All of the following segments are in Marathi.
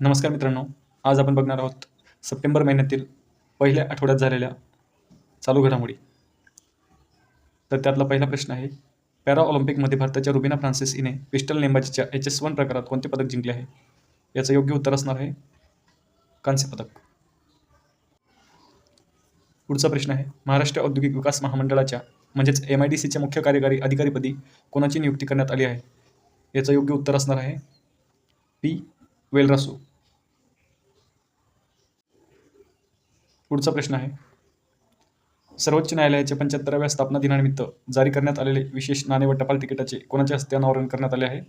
नमस्कार मित्रांनो आज आपण बघणार आहोत सप्टेंबर महिन्यातील पहिल्या आठवड्यात झालेल्या चालू घडामोडी. तर त्यातला पहिला प्रश्न आहे पॅरा ऑलिम्पिकमध्ये भारताच्या रुबिना फ्रान्सिस हिने पिस्टल नेमबाजीच्या एच एस वन प्रकारात कोणते पदक जिंकले आहे? याचं योग्य उत्तर असणार आहे कांस्य पदक. पुढचा प्रश्न आहे महाराष्ट्र औद्योगिक विकास महामंडळाच्या म्हणजेच एम आय डी सीच्या मुख्य कार्यकारी अधिकारीपदी कोणाची नियुक्ती करण्यात आली आहे? याचं योग्य उत्तर असणार आहे पी. वेलरासू. पुढचा प्रश्न आहे. सर्वोच्च न्यायालयाच्या पंच्याहत्तराव्या स्थापना दिनानिमित्त जारी करण्यात आलेले विशेष नाणे व टपाल तिकिटाचे कोणाच्या हस्ते अनावरण करण्यात आले आहे?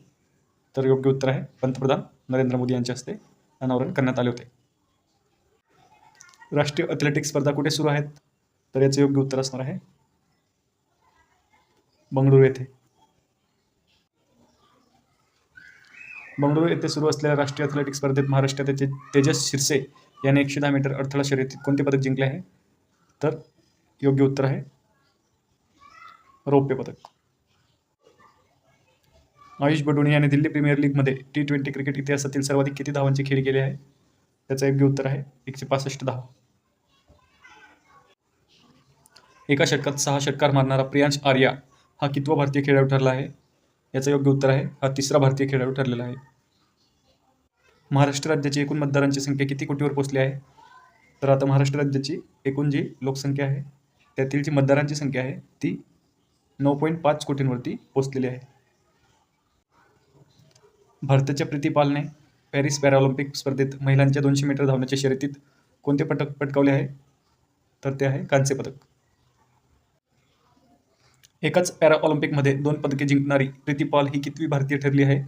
तर योग्य उत्तर आहे पंतप्रधान नरेंद्र मोदी यांच्या हस्ते अनावरण करण्यात आले होते. राष्ट्रीय ॲथलेटिक्स स्पर्धा कुठे सुरू आहेत? तर याचं योग्य उत्तर असणार आहे बंगळुरू येथे. बंगळुरू येथे सुरू असलेल्या राष्ट्रीय ॲथलेटिक्स स्पर्धेत महाराष्ट्राचे तेजस शिरसे याने एकशे दहा मीटर अडथळा शर्यतीत कोणते पदक जिंकले आहे? तर योग्य उत्तर आहे रौप्य पदक. आयुष बडोनी याने दिल्ली प्रीमियर लीगमध्ये टी ट्वेंटी क्रिकेट इतिहासातील सर्वाधिक किती धावांची खेळी केली आहे? त्याचं योग्य उत्तर आहे एकशे पासष्ट धावा. एका षटकात सहा षटकार मारणारा प्रियांश आर्या हा कितवा भारतीय खेळाडू ठरला आहे? याचं योग्य उत्तर आहे हा तिसरा भारतीय खेळाडू ठरलेला आहे. महाराष्ट्र राज्याची एकूण मतदारांची संख्या किती कोटीवर पोचली आहे? तर आता महाराष्ट्र राज्याची एकूण जी लोकसंख्या आहे त्यातील जी मतदारांची संख्या आहे ती नऊ पॉईंट पाच कोटींवरती पोचलेली आहे. भारताच्या प्रीतीपालने पॅरिस पॅराऑलिम्पिक स्पर्धेत महिलांच्या दोनशे मीटर धावण्याच्या शर्यतीत कोणते पटक पटकावले आहे? तर ते आहे कांस्य पदक. एकाच पॅराऑलिम्पिकमध्ये दोन पदके जिंकणारी प्रीती पाल ही कितवी भारतीय ठरली आहे?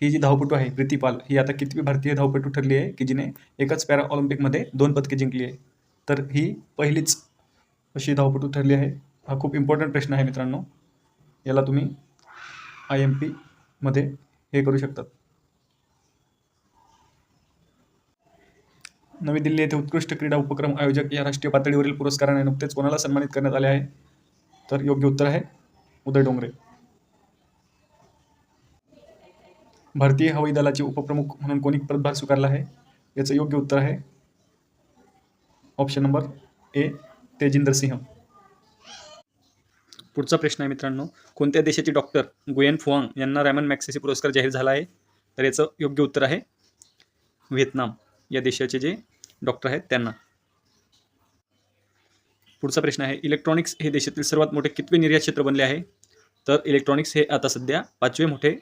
ही जी धावपटू आहे प्रीतीपाल ही आता कितवी भारतीय धावपटू ठरली आहे की जिने एकाच पॅरा ऑलिम्पिकमध्ये दोन पदके जिंकली आहे. तर ही पहिलीच अशी धावपटू ठरली आहे. हा खूप इम्पॉर्टंट प्रश्न आहे मित्रांनो. याला तुम्ही आय एम पीमध्ये हे करू शकतात. नवी दिल्ली येथे उत्कृष्ट क्रीडा उपक्रम आयोजक या राष्ट्रीय पातळीवरील पुरस्काराने नुकतेच कोणाला सन्मानित करण्यात आले आहे? तर योग्य उत्तर आहे उदय डोंगरे. भारतीय हवाई दलाचे उपप्रमुख म्हणून कोणी पदभार स्वीकारला आहे? याचं योग्य उत्तर आहे. Option number A Tejinder Singh. पुढचा प्रश्न आहे मित्रांनो कोणत्या देशाचे डॉक्टर गुयन फुआंग यांना रॅमन मॅक्सेसी पुरस्कार जाहीर झाला आहे? तर याचं योग्य उत्तर आहे व्हिएतनाम. या देशाचे जे डॉक्टर आहेत त्यांना. पुढचा प्रश्न आहे इलेक्ट्रॉनिक्स हे देशातील सर्वात मोठे कितवे निर्यात क्षेत्र बनले आहे? तर इलेक्ट्रॉनिक्स हे आता सध्या पाचवे मोठे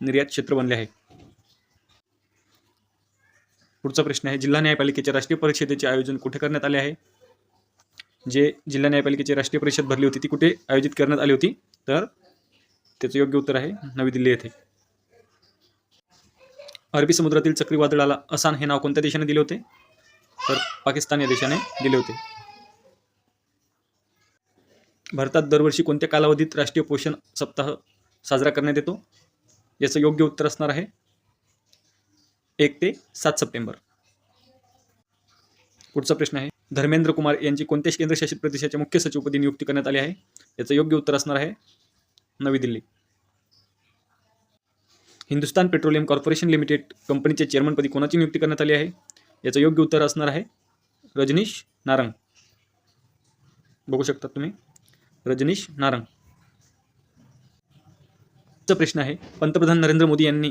निर्यात क्षेत्र बनले आहे. पुढचा प्रश्न आहे जिल्हा न्यायपालिकेच्या राष्ट्रीय परिषदेचे आयोजन कुठे करण्यात आले आहे? जे जिल्हा न्यायपालिकेची राष्ट्रीय परिषद भरली होती ती कुठे आयोजित करण्यात आली होती? तर त्याचं योग्य उत्तर आहे नवी दिल्ली येथे. अरबी समुद्रातील चक्रीवादळाला असान हे नाव कोणत्या देशाने दिले होते? तर पाकिस्तान या देशाने दिले होते. भारतात दरवर्षी कोणत्या कालावधीत राष्ट्रीय पोषण सप्ताह साजरा करण्यात येतो? याचं योग्य उत्तर असणार आहे. एक ते सात सप्टेंबर. पुढचा प्रश्न आहे. धर्मेंद्र कुमार यांची कोणत्या केंद्रशासित प्रदेशाच्या मुख्य सचिवपदी नियुक्ती करण्यात आली आहे? याचं योग्य उत्तर असणार आहे नवी Delhi. Hindustan petroleum corporation limited कंपनीच्या चेअरमनपदी कोणाची नियुक्ती करण्यात आली आहे? याचं योग्य उत्तर असणार आहे रजनीश नारंग. बघू शकता तुम्ही. रजनीश नारंग. चा प्रश्न आहे. पंतप्रधान नरेंद्र मोदी यांनी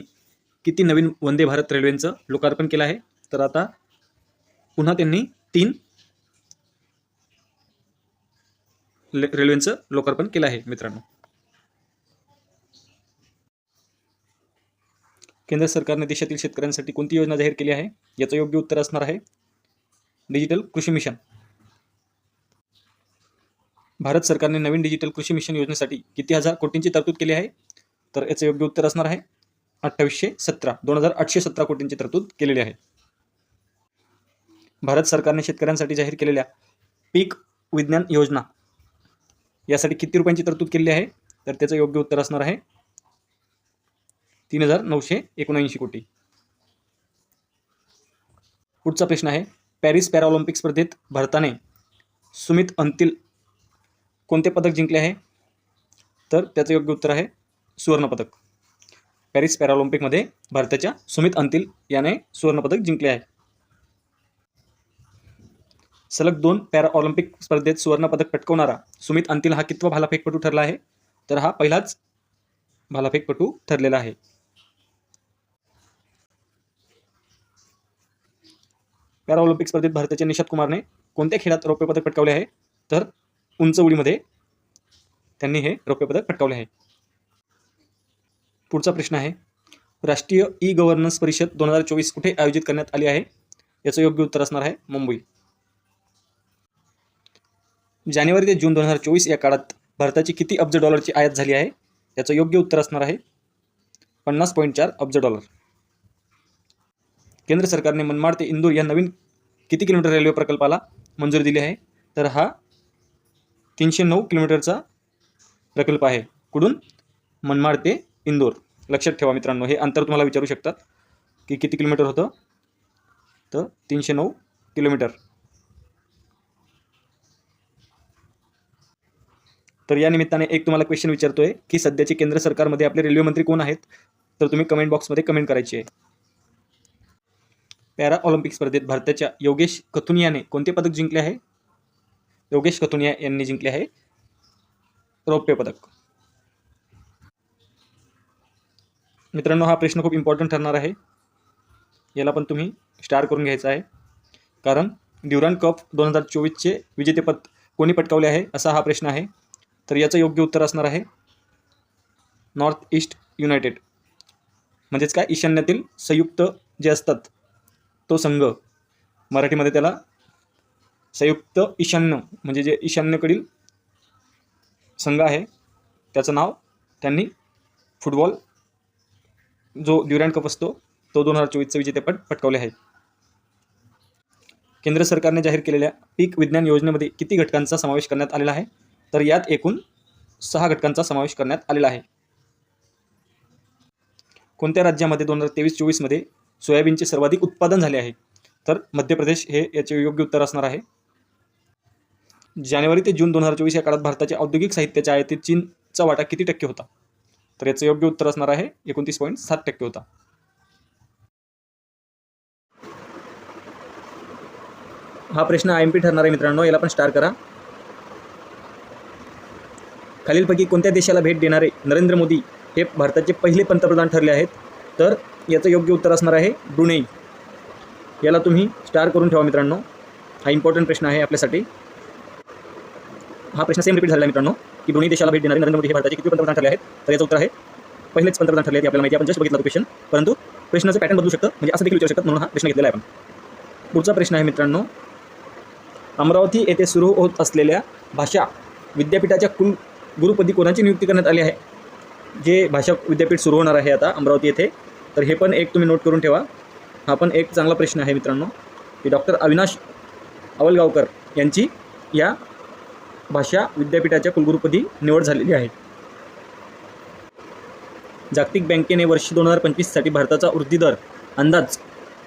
किती नवीन वंदे भारत रेल्वेचं लोकार्पण केलं आहे? तर आता पुन्हा त्यांनी तीन रेल्वेचं लोकार्पण केलं आहे मित्रांनो. केंद्र सरकारने देशातील शेतकऱ्यांसाठी कोणती योजना जाहीर केली आहे? याचं योग्य उत्तर असणार आहे डिजिटल कृषी मिशन. भारत सरकारने नवीन डिजिटल कृषी मिशन योजनेसाठी किती हजार कोटींची तरतूद केली आहे? तर याचं योग्य उत्तर असणार आहे अठ्ठावीसशे सतरा. दोन हजार आठशे सतरा कोटींची तरतूद केलेली आहे. भारत सरकारने शेतकऱ्यांसाठी जाहीर केलेल्या पीक विज्ञान योजना यासाठी किती रुपयांची तरतूद केलेली आहे? तर त्याचं योग्य उत्तर असणार आहे तीन हजार नऊशे एकोणऐंशी कोटी. पुढचा प्रश्न आहे पॅरिस पॅराऑलिम्पिक स्पर्धेत भारताने सुमित अंतिल कोणते पदक जिंकले आहे? तर त्याचं योग्य उत्तर आहे सुवर्णपदक. पॅरिस पॅराऑलिम्पिकमध्ये भारताच्या सुमित अंतिल याने सुवर्णपदक जिंकले आहे. सलग दोन पॅराऑलिम्पिक स्पर्धेत सुवर्णपदक पटकवणारा सुमित अंतिल हा कितवा भालाफेकपटू ठरला आहे? तर हा पहिलाच भालाफेकपटू ठरलेला आहे. पॅराऑलिम्पिक स्पर्धेत भारताच्या निषाद कुमारने कोणत्या खेळात रौप्य पदक पटकावले आहे? तर उंच उडीमध्ये त्यांनी हे रौप्य पदक पटकावले आहे. पुढचा प्रश्न आहे. राष्ट्रीय ई गव्हर्नन्स परिषद दोन हजार चोवीस कुठे आयोजित करण्यात आली आहे? याचं योग्य उत्तर असणार आहे मुंबई. जानेवारी ते जून दोन हजार चोवीस या काळात भारताची किती अब्ज डॉलरची आयात झाली आहे? याचं योग्य उत्तर असणार आहे पन्नास पॉईंट चार अब्ज डॉलर. केंद्र सरकारने मनमाड ते इंदूर या नवीन किती किलोमीटर रेल्वे प्रकल्पाला मंजुरी दिली आहे? तर हा तीनशे नऊ किलोमीटरचा प्रकल्प आहे. कुठून? मनमाड ते इंदोर. लक्षात ठेवा मित्रांनो हे अंतर तुम्हाला विचारू शकतात की किती किलोमीटर होतं? तर तीनशे नऊ किलोमीटर. तर या निमित्ताने एक तुम्हाला क्वेश्चन विचारतोय की सध्याचे केंद्र सरकारमध्ये आपले रेल्वे मंत्री कोण आहेत? तर तुम्ही कमेंट बॉक्समध्ये कमेंट करायची. आहे पॅरा ऑलिम्पिक स्पर्धेत भारताच्या योगेश कथुनियाने कोणते पदक जिंकले आहे? योगेश कथुनिया यांनी जिंकले आहे रौप्य पदक. मित्रांनो हा प्रश्न खूप इम्पॉर्टंट ठरणार आहे. याला पण तुम्ही स्टार करून घ्यायचा आहे. कारण ड्युरान कप दोन हजार चोवीसचे विजेतेपद कोणी पटकावले आहे असा हा प्रश्न आहे. तर याचं योग्य उत्तर असणार आहे नॉर्थ ईस्ट युनायटेड. म्हणजेच काय? ईशान्यातील संयुक्त जे असतात तो संघ. मराठीमध्ये त्याला संयुक्त ईशान्य म्हणजे जे ईशान्यकडील संघ आहे त्याचं नाव त्यांनी फुटबॉल जो ड्युरँड कप असतो तो दोन हजार चोवीसचं विजेतेपद पटकावले आहे केंद्र सरकारने जाहीर केलेल्या पीक विज्ञान योजनेमध्ये किती घटकांचा समावेश करण्यात आलेला आहे? तर यात एकूण सहा घटकांचा समावेश करण्यात आलेला आहे. कोणत्या राज्यामध्ये दोन हजार तेवीस चोवीसमध्ये सोयाबीनचे सर्वाधिक उत्पादन झाले आहे? तर मध्य प्रदेश हे याचे योग्य उत्तर असणार आहे. जानेवारी ते जून दोन हजार चोवीस या काळात भारताच्या औद्योगिक साहित्याच्या आयातीत चीनचा वाटा किती टक्के होता? तर याचं योग्य उत्तर असणार आहे एकोणतीस पॉईंट सात टक्के होता. हा प्रश्न आय एम पी ठरणार आहे मित्रांनो याला पण स्टार करा. खालीलपैकी कोणत्या देशाला भेट देणारे नरेंद्र मोदी हे भारताचे पहिले पंतप्रधान ठरले आहेत? तर याचं योग्य उत्तर असणार आहे ब्रुनेई. याला तुम्ही स्टार करून ठेवा मित्रांनो. हा इम्पॉर्टंट प्रश्न आहे आपल्यासाठी. हा प्रश्न सेम रिपीट झाला मित्रांनो. की दोन्ही देशाला भेट देणारे नरेंद्र मोदी हे भारताचे किती पंतप्रधान ठरले आहेत? तर याचं उत्तर आहे पहिलेच पंतप्रधान ठरले आहेत आपल्याला माहिती आपण जस्ट बघितलं क्वेश्चन परंतु प्रश्नाचं पॅटर्न बदलू शकतं म्हणजे असं देखील विचारू शकतात. म्हणून हा प्रश्न घेतलेला आहे आपण. पुढचा प्रश्न आहे मित्रांनो अमरावती येथे सुरू होत असलेल्या भाषा विद्यापीठाच्या कुल गुरुपदी कोणाची नियुक्ती करण्यात आली आहे? जे भाषा विद्यापीठ सुरू होणार आहे आता अमरावती येथे. तर हे पण एक तुम्ही नोट करून ठेवा. हा पण एक चांगला प्रश्न आहे मित्रांनो की डॉक्टर अविनाश अवलगावकर यांची या भाषा विद्यापीठाच्या कुलगुरुपदी निवड झालेली आहे. जागतिक बँकेने वर्ष दोन हजार पंचवीससाठी भारताचा वृद्धी दर अंदाज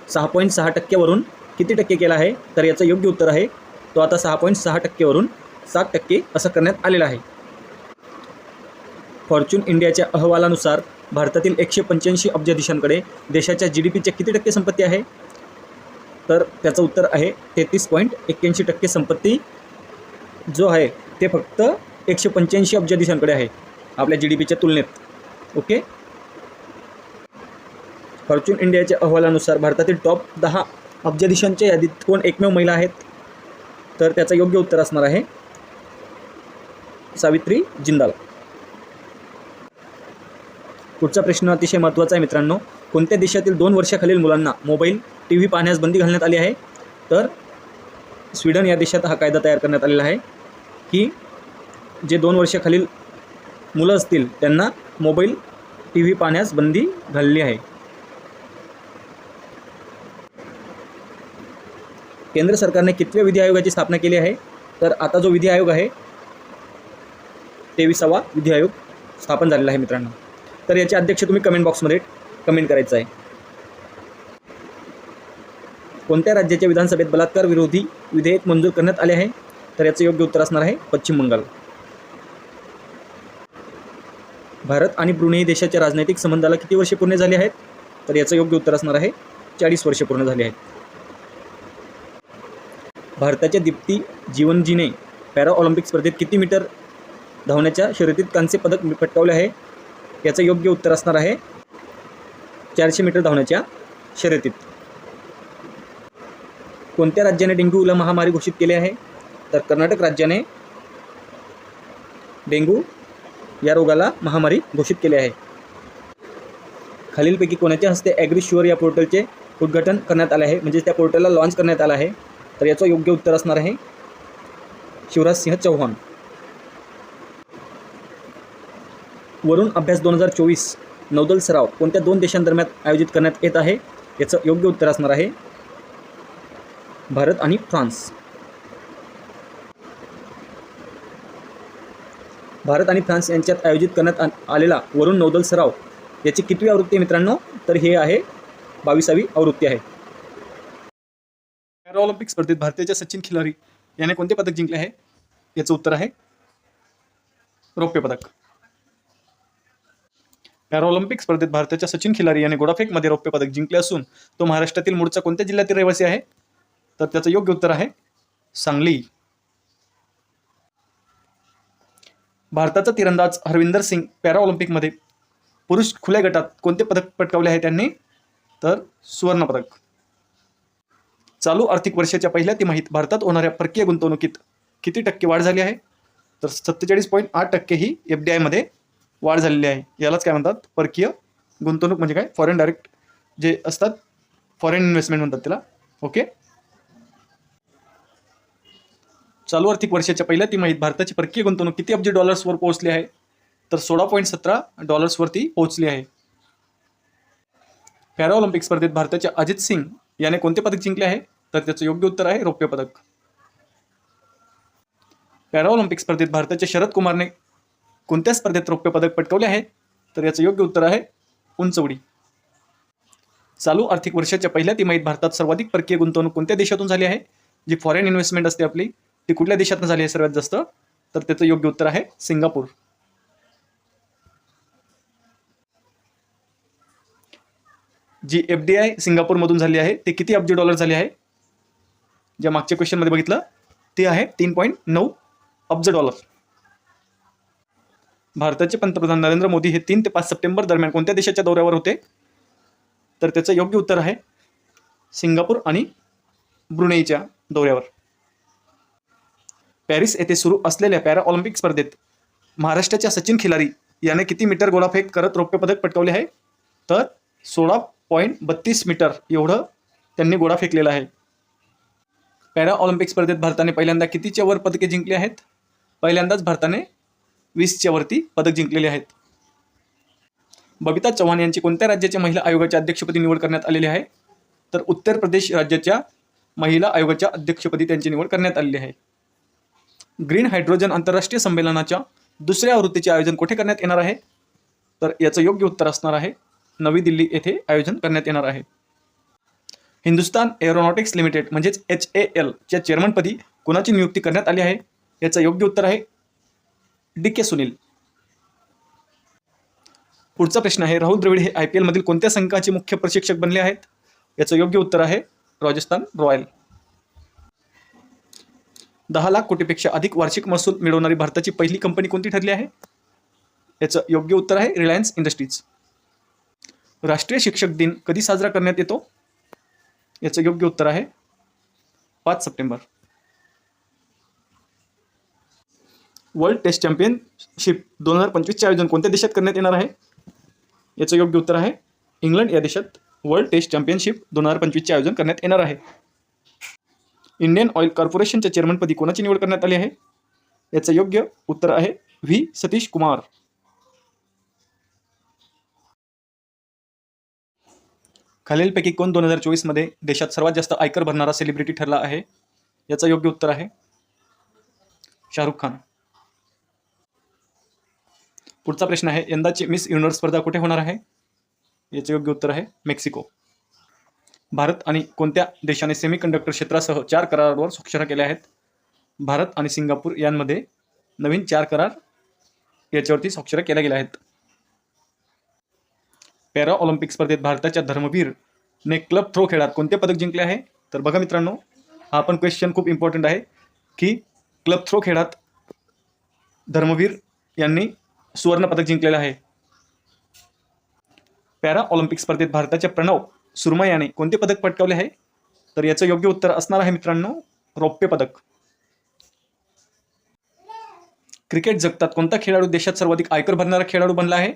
सहा पॉईंट सहा टक्क्यावरून किती टक्के केला आहे? तर याचं योग्य उत्तर आहे तो आता सहा पॉईंट सहा टक्केवरून सात टक्के असं करण्यात आलेलं आहे. फॉर्च्यून इंडियाच्या अहवालानुसार भारतातील एकशे पंच्याऐंशी अब्ज देशांकडे देशाच्या जी डी पीच्या किती टक्के संपत्ती आहे? तर त्याचं उत्तर आहे तेहतीस पॉईंट एक्क्याऐंशी टक्के संपत्ती जो आहे ते फक्त एकशे पंच्याऐंशी अब्ज देशांकडे आहे आपल्या जी डी पीच्या तुलनेत. ओके फॉर्च्यून इंडियाच्या अहवालानुसार भारतातील टॉप दहा अब्ज देशांच्या यादीत कोण एकमेव महिला आहेत? तर त्याचं योग्य उत्तर असणार आहे सावित्री जिंदाल. पुढचा प्रश्न अतिशय महत्त्वाचा आहे मित्रांनो. कोणत्या देशातील दोन वर्षाखालील मुलांना मोबाईल टी व्ही पाहण्यास बंदी घालण्यात आली आहे? तर स्वीडन या देशात हा कायदा तयार करण्यात आलेला आहे की जे दोन वर्षाखालील मुलं असतील त्यांना मोबाईल टी व्ही पाहण्यास बंदी घालली आहे. केंद्र सरकारने कितव्या विधी आयोगाची स्थापना केली आहे? तर आता जो विधी आयोग आहे तेविसावा विधी आयोग स्थापन झालेला आहे मित्रांनो. तर याचे अध्यक्ष तुम्ही कमेंट बॉक्समध्ये कमेंट करायचं आहे. कोणत्या राज्याच्या विधानसभेत बलात्कार विरोधी विधेयक मंजूर करण्यात आले आहे? तर याचं योग्य उत्तर असणार आहे पश्चिम बंगाल. भारत आणि ब्रुनेई देशाच्या राजनैतिक संबंधाला किती वर्षे पूर्ण झाली आहेत? तर याचं योग्य उत्तर असणार आहे चाळीस वर्षे पूर्ण झाली आहेत. भारताच्या दीप्ती जीवनजीने पॅरा ऑलिम्पिक स्पर्धेत किती मीटर धावण्याच्या शर्यतीत कांस्य पदक पटकावले आहे? याचं योग्य उत्तर असणार आहे चारशे मीटर धावण्याच्या शर्यतीत. कोणत्या राज्याने डेंग्यूला महामारी घोषित केली आहे? तर कर्नाटक राज्याने डेंग्यू या रोगाला महामारी घोषित केली आहे. खालीलपैकी कोणाच्या हस्ते ॲग्री शुअर या पोर्टलचे उद्घाटन करण्यात आले आहे? म्हणजे त्या पोर्टलला लॉन्च करण्यात आलं आहे. तर याचं योग्य उत्तर असणार आहे शिवराज सिंह चौहान. वरून अभ्यास दोन हजार चोवीस नौदल सराव कोणत्या दोन देशांदरम्यान आयोजित करण्यात येत आहे? याचं योग्य उत्तर असणार आहे भारत आणि फ्रान्स. भारत आणि फ्रान्स यांच्यात आयोजित करण्यात आलेला वरुण नौदल सराव याची कितवी आवृत्ती आहे मित्रांनो? तर हे आहे बावीसावी आवृत्ती आहे. पॅराऑलिम्पिक स्पर्धेत भारताच्या सचिन खिलारी याने कोणते पदक जिंकले आहे? याचं उत्तर आहे रौप्य पदक. पॅराऑलिम्पिक स्पर्धेत भारताच्या सचिन खिलारी याने गोडाफेकमध्ये रौप्य पदक जिंकले असून तो महाराष्ट्रातील मूळचा कोणत्या जिल्ह्यातील रहिवासी आहे? तर त्याचं योग्य उत्तर आहे सांगली. भारताचा तिरंदाज हरविंदर सिंग पॅरा ऑलिम्पिकमध्ये पुरुष खुल्या गटात कोणते पदक पटकावले आहे त्यांनी? तर सुवर्ण पदक. चालू आर्थिक वर्षाच्या पहिल्या तिमाहीत भारतात होणाऱ्या परकीय गुंतवणुकीत किती टक्के वाढ झाली आहे? तर सत्तेचाळीस पॉईंट आठ टक्के ही एफ डी आयमध्ये वाढ झालेली आहे. यालाच काय म्हणतात? परकीय गुंतवणूक म्हणजे काय? फॉरेन डायरेक्ट जे असतात फॉरेन इन्व्हेस्टमेंट म्हणतात त्याला. ओके? चालू आर्थिक वर्षाच्या पहिल्या तिमाहीत भारताची परकीय गुंतवणूक किती अब्ज डॉलर्सवर पोहोचली आहे? तर सोळा पॉईंट सतरा डॉलर्सवरती पोहोचली आहे. पॅराऑलिम्पिक स्पर्धेत भारताच्या अजित सिंग याने कोणते पदक जिंकले आहे? तर त्याचं योग्य उत्तर आहे रौप्य पदक. पॅराऑलिम्पिक स्पर्धेत भारताच्या शरद कुमारने कोणत्या स्पर्धेत रौप्य पदक पटकवले आहे? तर याचं योग्य उत्तर आहे उंच उडी चालू आर्थिक वर्षाच्या पहिल्या तिमाहीत भारतात सर्वाधिक परकीय गुंतवणूक कोणत्या देशातून झाली आहे? जी फॉरेन इन्व्हेस्टमेंट असते आपली ती कुठल्या देशातनं झाली आहे सर्वात जास्त? तर त्याचं योग्य उत्तर आहे Singapore. G F D I सिंगापूरमधून झाली आहे ते किती अब्ज डॉलर झाले आहे? ज्या मागच्या क्वेश्चनमध्ये बघितलं ते आहे तीन पॉईंट नऊ अब्ज डॉलर. भारताचे पंतप्रधान नरेंद्र मोदी हे तीन ते पाच सप्टेंबर दरम्यान कोणत्या देशाच्या दौऱ्यावर होते? तर त्याचं योग्य उत्तर आहे सिंगापूर आणि ब्रुनेईच्या दौऱ्यावर. पॅरिस येथे सुरू असलेल्या पॅरा ऑलिम्पिक स्पर्धेत महाराष्ट्राच्या सचिन खिलारी याने किती मीटर गोळाफेक करत रौप्यपदक पटकावले आहे? तर सोळा पॉईंट बत्तीस मीटर एवढं त्यांनी गोळा फेकलेला आहे. पॅरा ऑलिम्पिक स्पर्धेत भारताने पहिल्यांदा कितीच्या वर पदके जिंकली आहेत? पहिल्यांदाच भारताने वीसच्या वरती पदक जिंकलेले आहेत. बबिता चव्हाण यांची कोणत्या राज्याच्या महिला आयोगाच्या अध्यक्षपदी निवड करण्यात आलेली आहे? तर उत्तर प्रदेश राज्याच्या महिला आयोगाच्या अध्यक्षपदी त्यांची निवड करण्यात आलेली आहे. ग्रीन हायड्रोजन आंतरराष्ट्रीय संमेलनाच्या दुसऱ्या आवृत्तीचे आयोजन कुठे करण्यात येणार आहे? तर याचं योग्य उत्तर असणार आहे नवी दिल्ली येथे आयोजन करण्यात येणार आहे. हिंदुस्तान एरोनॉटिक्स लिमिटेड म्हणजेच एच ए एलच्या चेअरमनपदी कोणाची नियुक्ती करण्यात आली आहे? याचं योग्य उत्तर आहे डी के सुनील. पुढचा प्रश्न आहे राहुल द्रविड हे आय पी एलमधील कोणत्या संघाचे मुख्य प्रशिक्षक बनले आहेत? याचं योग्य उत्तर आहे राजस्थान रॉयल. दहा लाख कोटीपेक्षा अधिक वार्षिक महसूल मिळवणारी भारताची पहिली कंपनी कोणती ठरली आहे? याचं योग्य उत्तर आहे रिलायन्स इंडस्ट्रीज राष्ट्रीय शिक्षक दिन कधी साजरा करण्यात येतो? याचं योग्य उत्तर आहे पाच सप्टेंबर. वर्ल्ड टेस्ट चॅम्पियनशिप दोन हजार पंचवीसचे आयोजन कोणत्या देशात करण्यात येणार आहे? याचं योग्य उत्तर आहे इंग्लंड. या देशात वर्ल्ड टेस्ट चॅम्पियनशिप दोन हजार पंचवीसचे आयोजन करण्यात येणार आहे. इंडियन ऑइल कॉर्पोरेशनच्या चेअरमनपदी कोणाची निवड करण्यात आली आहे? याचं योग्य उत्तर आहे व्ही. सतीश कुमार. खालीलपैकी कोण दोन हजार चोवीसमध्ये देशात सर्वात जास्त आयकर भरणारा सेलिब्रिटी ठरला आहे? याचं योग्य उत्तर आहे शाहरुख खान. पुढचा प्रश्न आहे यंदाची मिस युनिवर्स स्पर्धा कुठे होणार आहे? याचं योग्य उत्तर आहे मेक्सिको. भारत आणि कोणत्या देशाने सेमीकंडक्टर क्षेत्रासह चार करारावर स्वाक्षऱ्या केल्या आहेत? भारत आणि सिंगापूर यांमध्ये नवीन चार करार याच्यावरती स्वाक्षऱ्या केल्या गेल्या आहेत. पॅरा ऑलिम्पिक स्पर्धेत भारताच्या धर्मवीरने क्लब थ्रो खेळात कोणते पदक जिंकले आहे? तर बघा मित्रांनो हा पण क्वेश्चन खूप इम्पॉर्टंट आहे की क्लब थ्रो खेळात धर्मवीर यांनी सुवर्ण पदक जिंकलेलं आहे. पॅरा ऑलिम्पिक स्पर्धेत भारताच्या प्रणव सुरमा याने कोणते पदक पटकावले आहे? तर याचं योग्य उत्तर असणार आहे मित्रांनो रौप्य पदक. क्रिकेट जगतात कोणता खेळाडू देशात सर्वाधिक आयकर भरणारा खेळाडू बनला आहे?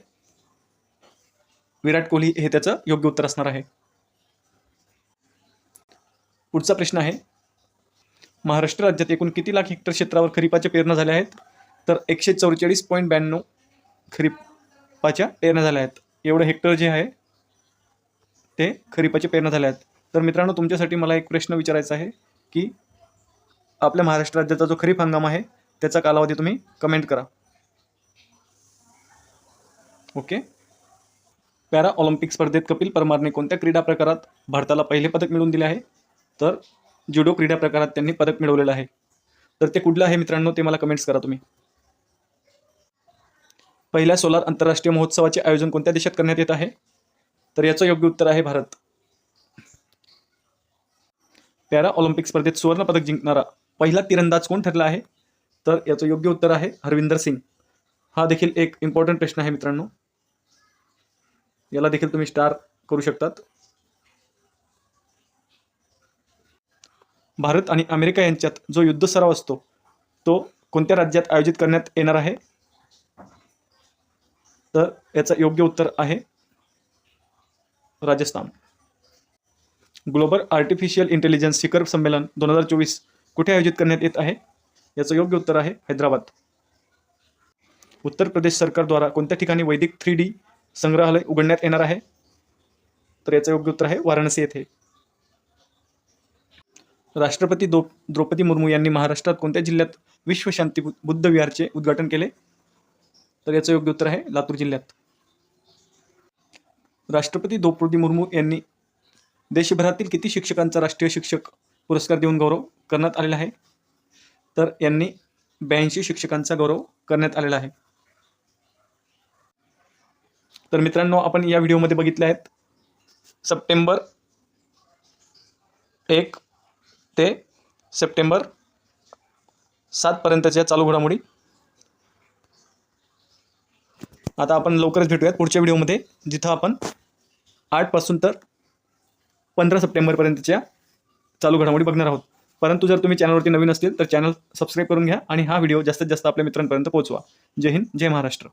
विराट कोहली हे त्याचं योग्य उत्तर असणार आहे. पुढचा प्रश्न आहे महाराष्ट्र राज्यात एकूण किती लाख हेक्टर क्षेत्रावर खरीपाच्या पेरण्या झाल्या आहेत? तर एकशे चौवेचाळीस पॉईंट ब्याण्णव खरीपाच्या पेरण्या झाल्या आहेत. एवढं हेक्टर जे आहे ते खरीपाची पेरणं झाल्या आहेत. तर मित्रांनो तुमच्यासाठी मला एक प्रश्न विचारायचा आहे की आपल्या महाराष्ट्र राज्याचा जो खरीप हंगाम आहे त्याचा कालावधी तुम्ही कमेंट करा. ओके पॅरा ऑलिम्पिक स्पर्धेत कपिल परमारने कोणत्या क्रीडा प्रकारात भारताला पहिले पदक मिळवून दिले आहे? तर जुडो क्रीडा प्रकारात त्यांनी पदक मिळवलेलं आहे. तर ते कुठलं आहे मित्रांनो ते मला कमेंट्स करा तुम्ही. पहिल्या सोलार आंतरराष्ट्रीय महोत्सवाचे आयोजन कोणत्या देशात करण्यात येत आहे? तर याचं योग्य उत्तर आहे भारत. पॅरा ऑलिम्पिक स्पर्धेत सुवर्ण पदक जिंकणारा पहिला तिरंदाज कोण ठरला आहे? तर याचं योग्य उत्तर आहे हरविंदर सिंग. हा देखील एक इम्पॉर्टंट प्रश्न आहे मित्रांनो. याला देखील तुम्ही स्टार करू शकतात. भारत आणि अमेरिका यांच्यात जो युद्ध सराव असतो तो कोणत्या राज्यात आयोजित करण्यात येणार आहे? तर याचं योग्य उत्तर आहे राजस्थान. ग्लोबल आर्टिफिशियल इंटेलिजन्स शिखर संमेलन दोन हजार चोवीस कुठे आयोजित करण्यात येत आहे? याचं योग्य उत्तर आहे हैदराबाद. उत्तर प्रदेश सरकारद्वारा कोणत्या ठिकाणी वैदिक थ्री डी संग्रहालय उघडण्यात येणार आहे? तर याचं योग्य उत्तर आहे वाराणसी येथे. राष्ट्रपती दो द्रौपदी मुर्मू यांनी महाराष्ट्रात कोणत्या जिल्ह्यात विश्व शांती बु- बुद्ध विहारचे उद्घाटन केले? तर याचं योग्य उत्तर आहे लातूर जिल्ह्यात. राष्ट्रपती द्रौपदी मुर्मू यांनी देशभरातील किती शिक्षकांचा राष्ट्रीय शिक्षक पुरस्कार देऊन गौरव करण्यात आलेला आहे? तर यांनी ब्याऐंशी शिक्षकांचा गौरव करण्यात आलेला आहे. तर मित्रांनो आपण या व्हिडिओमध्ये बघितले आहेत सप्टेंबर एक ते सप्टेंबर सातपर्यंतच्या चालू घडामोडी. आता आपण लवकरच भेटूयात पुढच्या व्हिडिओमध्ये जिथं आपण आठपासून तर पंधरा सप्टेंबरपर्यंतच्या चालू घडामोडी बघणार आहोत. परंतु जर तुम्ही चॅनलवरती नवीन असतील तर चॅनल सबस्क्राईब करून घ्या आणि हा व्हिडिओ जास्तीत जास्त आपल्या मित्रांपर्यंत पोहोचवा. जय हिंद जय महाराष्ट्र.